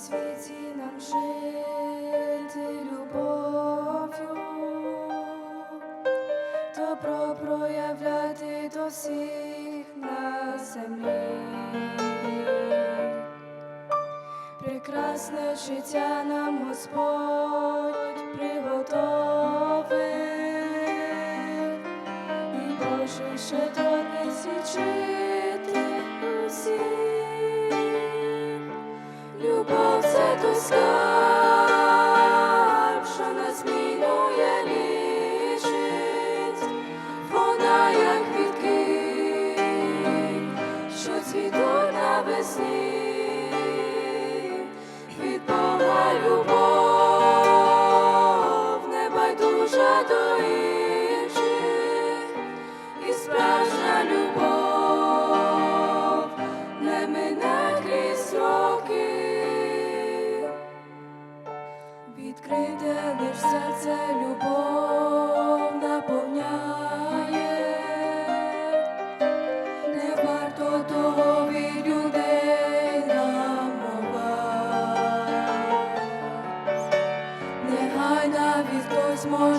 Світі нам жити любов'ю, добро проявляти до всіх на землі. Прекрасне життя нам Господь приготовив, і Божий щедро не свідчити усіх. Любов це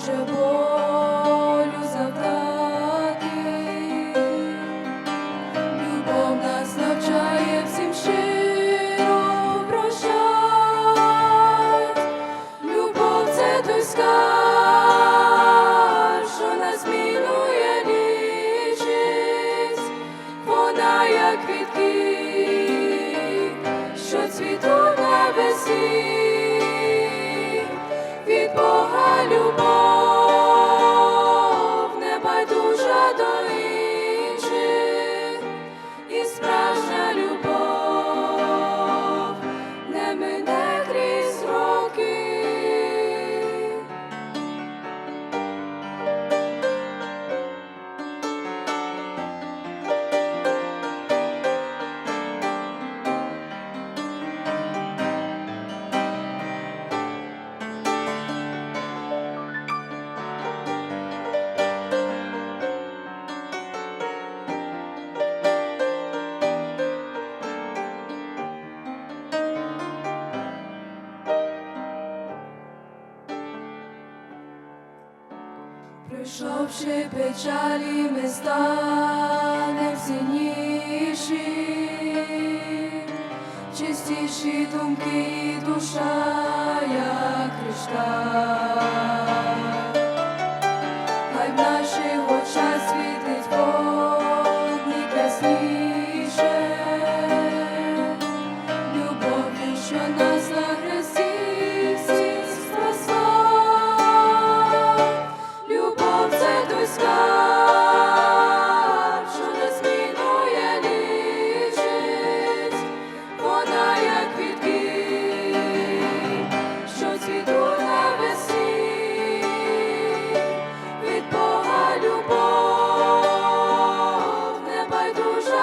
може болю. Любов нас всім щиро. Любов це той що нас лічить. Вона як квітки, Пройшовши печалі, ми станем сильніші, чистіші думки і душа, як кришталь. Хай в наших очах світить що на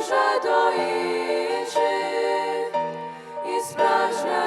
вже до інших і справжня.